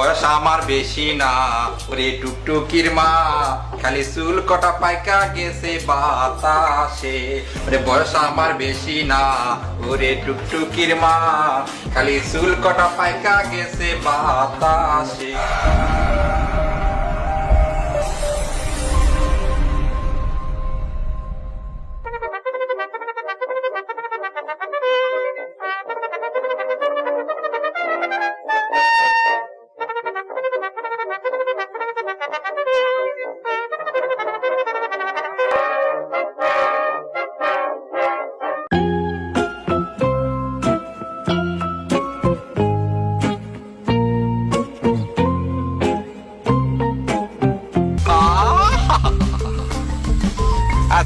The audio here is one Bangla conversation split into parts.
বয়স আমার বেশি না। ওরে টুকটুকির মা, খালি চুল কটা পাইকা গেছে বাতাসে। ওরে বয়স আমার বেশি না। ওরে টুকটুকির মা, খালি চুল কটা পাইকা গেছে বাতাসে।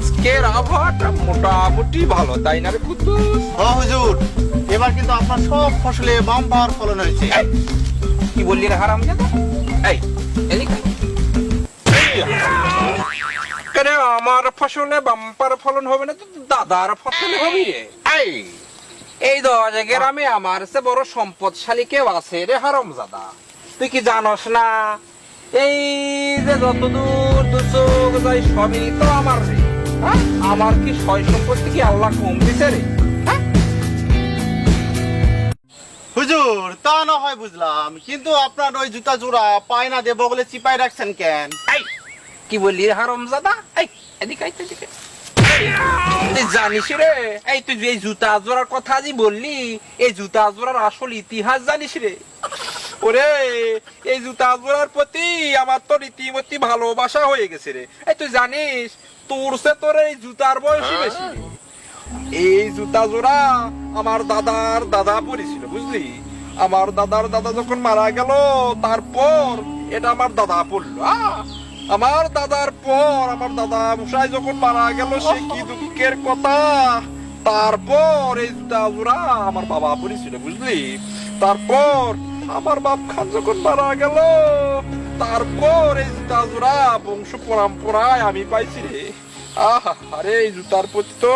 আজকের আবহাওয়াটা মোটামুটি ভালো তাই না রে কুদ্দুস? হ হুজুর। এবার কিন্তু আপনার সব ফসলে বাম পাওয়ার ফলন হয়েছে। এই, কি বললি রে হারাম এই এদিকে কেন আমার ফসলে বাম্পার ফলন হবে না তো দাদার ফসলে হবে এই এই দশ গ্রামে আমার সে বড় সম্পদশালী কেউ আছে রে হারম জাদা। তুই কি জানস না? এই যে যতদূর দু চোখ যাই সবই তো আমার রে। হ্যাঁ? আমার কি সয় সম্পত্তি কি আল্লাহ কম দিছে রে? হ্যাঁ? হুজুর তা না হয় বুঝলাম কিন্তু আপনার ওই জুতা জোড়া পায়না দেবো বলে চিপাই রাখছেন কেন? কি বললি হারামজাদা? এই এদিকে জানিস রে এই তুই যে এই জুতা জোড়ার কথা যে বললি এই জুতা জোড়ার আসল ইতিহাস জানিস রে। ওরে এই জুতা জোড়ার প্রতি আমার তো রীতিমতি ভালোবাসা হয়ে গেছে রে। এই তুই জানিস তোর সে তোর এই জুতার বয়সই বেশি। এই জুতা জোড়া আমার দাদার দাদা পরেছিল বুঝলি? আমার দাদার দাদা যখন মারা গেল তারপর এটা আমার দাদা পড়ল আমার দাদার পর আমার দাদা মশাই যখন মারা গেল সে কি দুঃখের কথা? তারপর এই জুতা জোড়া আমার বাবা পরেছিল বুঝলি? তারপর আমার বাপ খান যখন মারা গেল, তারপর এই জুতা জোড়া বংশ পরম্পরায় আমি পাইছি রে। আহা, আরে এই জুতার প্রতি তো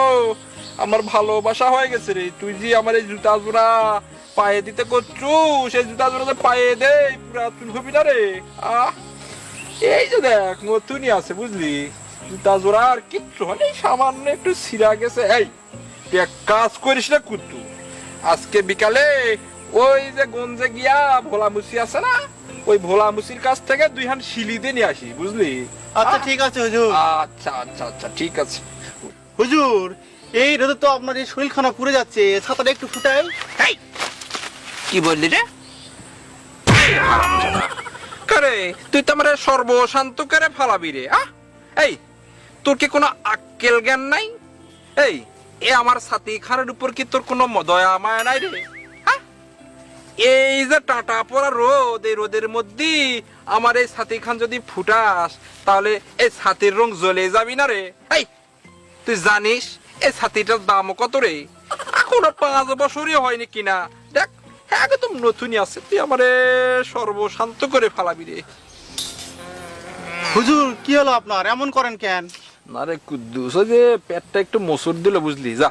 আমার ভালোবাসা হয়ে গেছে রে। তুই যে আমার এই জুতা জোড়া পায়ে দিতে করছু সেই জুতা জোড়া পায়ে দে পুরা তুই হবি না রে। আহ, এই যে দেখ, নতুনই আছে বুঝলি। জুতা জোড়া আর কিচ্ছু এই সামান্য একটু ছিঁড়া গেছে। এই, তুই এক কাজ করিস না কুত্তু। আজকে বিকালে ওই যে গঞ্জে গিয়া ভোলা মুসি আছে না ওই ভোলা মুসির কাছ থেকে দুই হান শিলি দিয়ে নিয়ে আসি বুঝলি? আচ্ছা ঠিক আছে হুজুর। আচ্ছা আচ্ছা আচ্ছা ঠিক আছে। হুজুর এই রোদে তো আপনার এই শরীরখানা পুড়ে যাচ্ছে ছাতাটা একটু ফুটাই। কি বললি রে? করে তুই তো আমার সর্বশান্ত করে ফালাবি রে আহ? এই তোর কি কোনো আক্কেল জ্ঞান নাই? এই এ আমার সাথী খানের উপর কি তোর কোনো দয়া মায়া নাই রে? এই যে টাটা পড়া রোদ এই রোদের মধ্যে আমার এই সাথী খান যদি ফুটাস তাহলে এই ছাতির রং জ্বলে যাবি না রে। এই তুই জানিস এই ছাতিটার দাম কত রে? এখনও পাঁচ বছরই হয়নি কিনা। দেখ একদম নতুনই আছে। তুই আমারে সর্বশান্ত করে ফালাবি রে। হুজুর কি হলো আপনার? এমন করেন কেন? না রে কুদ্দুস ওই যে পেটটা একটু মসুর দিল বুঝলি? যা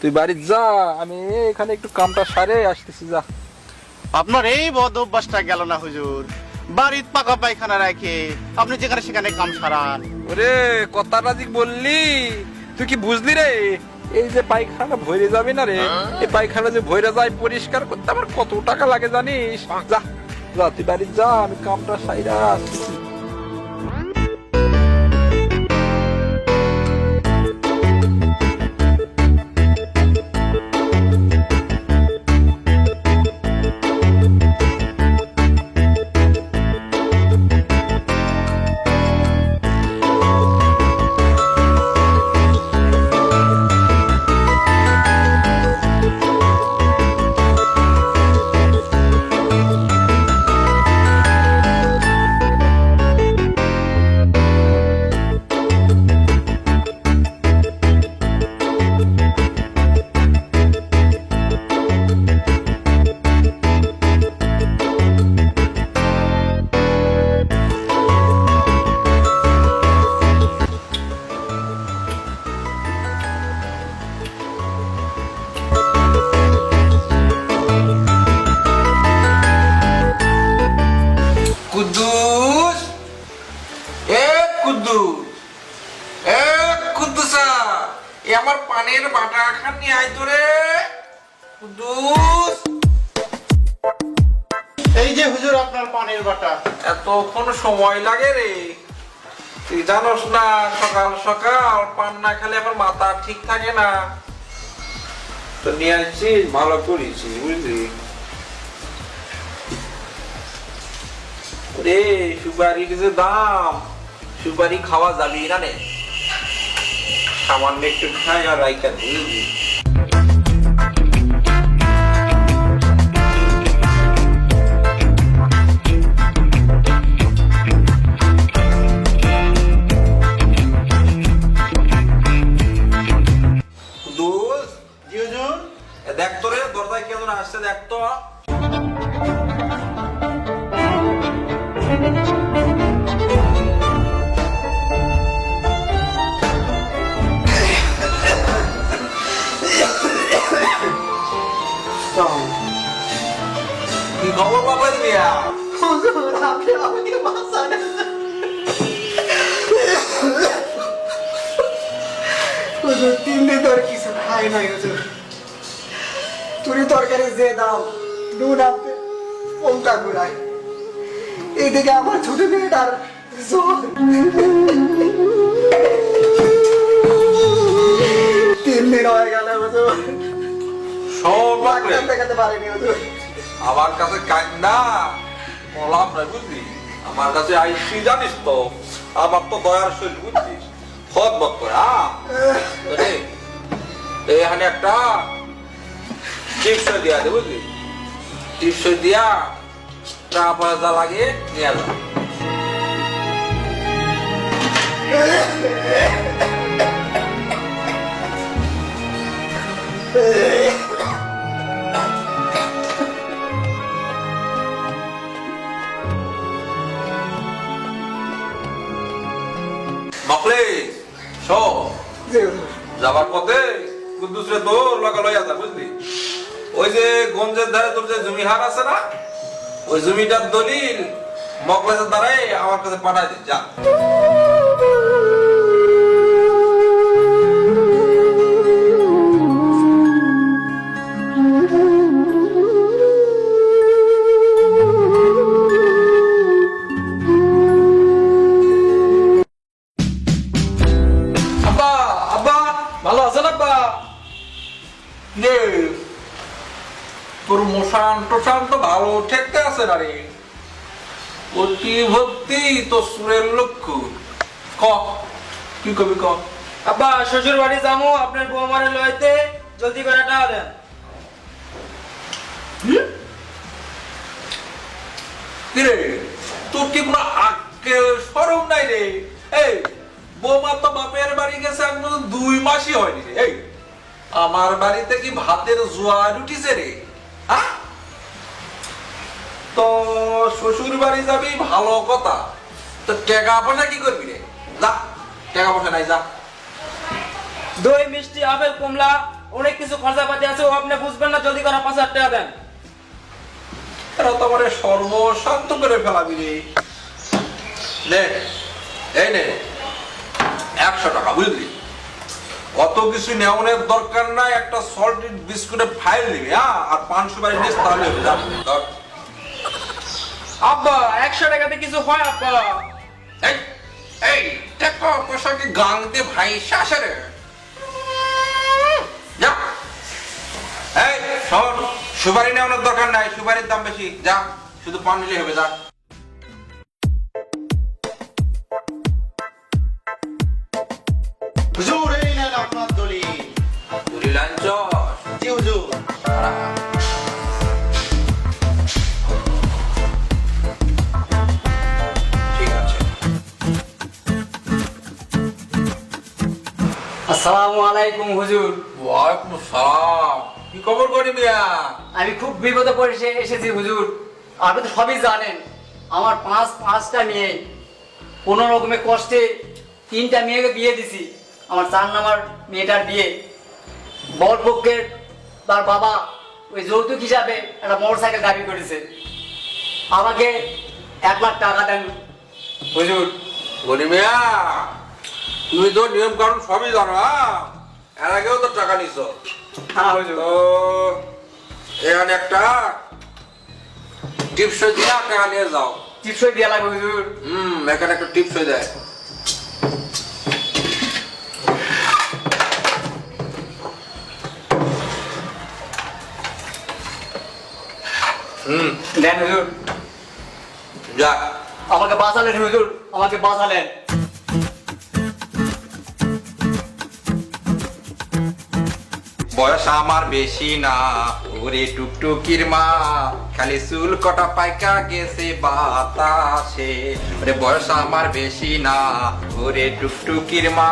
তুই বাড়ি যা আমি এখানে একটু কামটা সারে আসতেছি যা। আপনার এই বদ অভ্যাসটা গেল না হুজুর। বাড়ির পাকা পায়খানা রাখে আপনি যেখানে সেখানে কাম সারান। ওরে কথাটা যে বললি তুই কি বুঝলি রে? এই যে পায়খানা ভরে যাবে না রে এই পায়খানা যে ভরে যায় পরিষ্কার করতে আমার কত টাকা লাগে জানিস? যা যা তুই বাড়ি যা আমি কামটা সাইরা আয় তোরে। কুদ্দুস। এই যে হুজুর আপনার পানির বাটা। এতক্ষণ সময় লাগে রে। তুই জানোস না সকাল সকাল পান না খেলে আমার মাথা ঠিক থাকে না। তো নিয়ে আসছিস ভালো করেছিস বুঝলি? রে সুপারি কিছু দাম সুপারি খাওয়া যাবি না রে সামান্য একটু খাই আর রাইকা বুঝলি দোস্ত চুরি তরকারি যে দাম নুন আপনি ঘুরায় এদিকে আমার ছোট মেয়েটার জ্বর। তিন দিন হয়ে গেল হুজুর। সব দেখাতে পারিনি আমার কাছে কান্না বুঝলি আমার কাছে আইসি জানিস তো আমার তো দয়ার করে আরে এখানে একটা টিপস দিয়া দে বুঝলি? টিপস দিয়া টাকা পয়সা লাগে নিয়ে যা মকলে সব জি। হুজুর যাবার পথে কুদ্দুসরে তোর লগা লইয়া যা বুঝলি? ওই যে গঞ্জের ধারে তোর যে জমি হার আছে না, ওই জমিটার দলিল মকলেজের দ্বারাই আমার কাছে পাঠাই দিন যা। আছে না রে অতি ভক্তি তো সুরের লক্ষ্য। ক। কি কবি ক? আব্বা শ্বশুর বাড়ি যামু আপনার বৌমারে লইতে। জলদি করে টাকা দেন। কি রে তোর কি কোনো আক্কে সরম নাই রে? এই বৌমা তো বাপের বাড়ি গেছে একদম দুই মাসই হয়নি রে। এই আমার বাড়িতে কি ভাতের জোয়ার উঠিছে রে? হ্যাঁ? তো শ্বশুর বাড়ি যাবি ভালো কথা। তো টাকা পয়সা কি করবি রে? যা টাকা পয়সা নাই যা। দই মিষ্টি আপেল কমলা অনেক কিছু খরচাপাতি আছে ও আপনি বুঝবেন না জলদি করে পাঁচ হাজার টাকা দেন। এরা তো আমার সর্বশান্ত করে ফেলাবি রে। নে এই নে একশো টাকা বুঝলি? অত কিছু নেওয়ানোর দরকার নাই একটা সল্টেড বিস্কুটের ফাইল নিবি হ্যাঁ? আর পাঁচশো বাড়ি নিস তাহলে। আব্বা, একশো টাকাতে কিছু হয়, আব্বা? এই এই, দেখো পয়সা কি গাং দে ভাই শাসারে এই, শোন, সুপারি নেওয়ানোর দরকার নাই, সুপারির দাম বেশি। যা, শুধু পান হবে, যা। আসসালামু আলাইকুম হুজুর। ওয়ালাইকুম সালাম কি খবর করি মিয়া আমি খুব বিপদে পড়ে এসেছি হুজুর। আপনি তো সবই জানেন আমার পাঁচ পাঁচটা মেয়ে। কোনো রকমের কষ্টে তিনটা মেয়েকে বিয়ে দিছি। আমার চার নাম্বার মেয়েটার বিয়ে। বর পক্ষের তার বাবা ওই যৌতুক হিসাবে একটা মোটর সাইকেল দাবি করেছে। আমাকে এক লাখ টাকা দেন হুজুর। গনি মিয়া তুমি তো নিয়ম কানুন সবই জানো? এর আগেও তো টাকা নিছ। হ্যাঁ তো এখানে একটা টিপস দিয়ে টাকা নিয়ে যাও। টিপসই দেওয়া লাগবে হুজুর। হুম এখানে একটা টিপস দেয় হুম। দেন হুজুর। যা। আমাকে বাঁচালেন হুজুর। আমাকে বাঁচালেন। বয়স আমার বেশি না। ওরে টুকটুকির মা, খালি চুল কটা পাইকা গেছে বাতাসে। ওরে বয়স আমার বেশি না, ওরে টুকটুকির মা,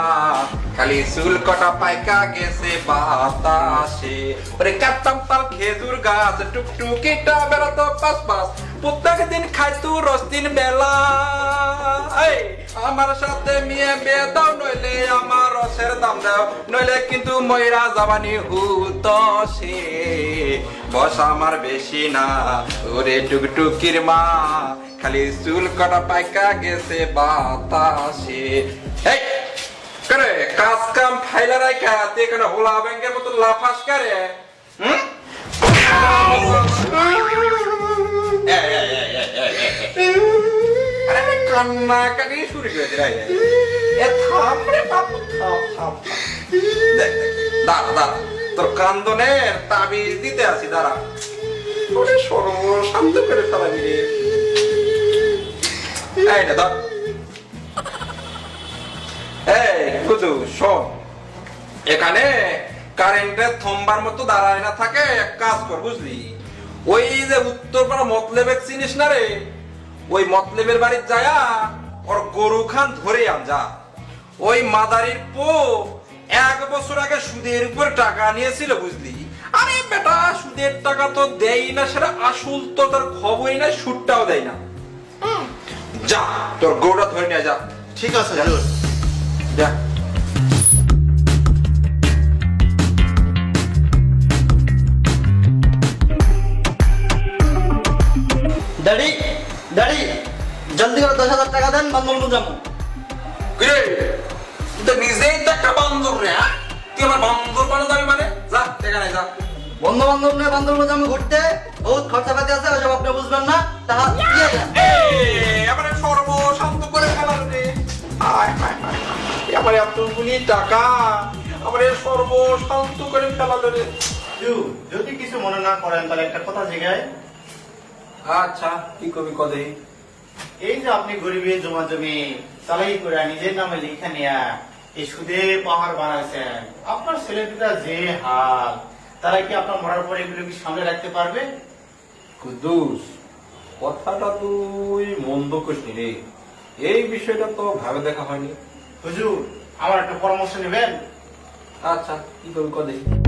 খালি চুল কটা পাইকা গেছে বাতাসে। ওরে কাটতাম তাল খেজুর গাছ, টুকটুকিটা বেড়াতো পাস পাস। প্রত্যেক দিন খাইতু রস্তিন বেলা। এই, আমার সাথে মেয়ে বিয়ে দাও নইলে আমার রসের দাম দাও। নইলে কিন্তু ময়রা জাবানি হুত সে। বস আমার বেশি না ওরে টুকটুকির মা। খালি চুল কটা পাইকা গেছে বাতাসে। এই করে কাজ কাম ফাইলা রাখা তুই এখানে হোলা ব্যাংকের মতো লাফাস করে? হুম? কান্নাকাটি শুরু করে বাপু দাঁড়া দাঁড়া। তোর কান্দনের তাবিজ দিতে আছি, দাঁড়া। ওরে সর্বশান্ত করে ফেলাবি রে এইটা ধর। এই, কুদু, শোন। এখানে কারেন্টের থম্বার মতো দাঁড়ায় না থাকে, এক কাজ কর, বুঝলি? ওই যে উত্তরপাড়া মতলেবের চিনিস না রে? ওই মতলেবের বাড়ির যায়া ওর গরু খান ধরে আন যা ওই মাদারির পো এক বছর আগে সুদের উপর টাকা নিয়েছিল বুঝলি? আরে বেটা সুদের টাকা তো দেই না সেটা আসল তো তার খবরই নাই সুদটাও দেয় না। যা তোর গরুটা ধরে নিয়ে যা। ঠিক আছে যা। দাড়ি দাড়ি জলদি করে দশ হাজার টাকা দেন বান্দর যাব। কিরে? তুই তো নিজেই তো একটা বান্দর রে হ্যাঁ? তুই আমার বান্দর বানা যাবি মানে? যা এখানে যা। বন্ধু বান্ধব নিয়ে বান্দর যাব ঘুরতে বহুত খরচা পাতি আছে ওসব আপনি বুঝবেন না টাকা দিয়ে দেন। এই, আমার সর্বশান্ত করে ফেলার রে। আমার এতগুলি টাকা আমার এ সর্বশান্ত করে ফেলালো রে। যদি কিছু মনে না করেন তাহলে একটা কথা জিগায় আচ্ছা কি কবি কদে এই যে আপনি গরিবের জমা জমি চালাই করে নিজের নামে লিখে নিয়া এই সুদে পাহাড় বানাইছেন আপনার ছেলে দুটা যে হাল তারা কি আপনার মরার পরে এগুলো কি সামনে রাখতে পারবে? কুদ্দুস কথাটা তুই মন্দ করিসনি রে। এই বিষয়টা তো ভাবে দেখা হয়নি। হুজুর আমার একটা পরামর্শ নেবেন? আচ্ছা কি কবি কদে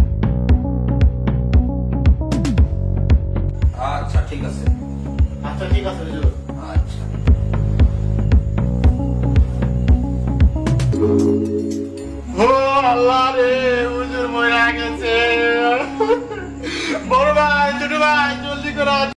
আচ্ছা ঠিক আছে। আচ্ছা ঠিক আছে আচ্ছা। ও আল্লাহ বড় ভাই ছোট ভাই জলদি করো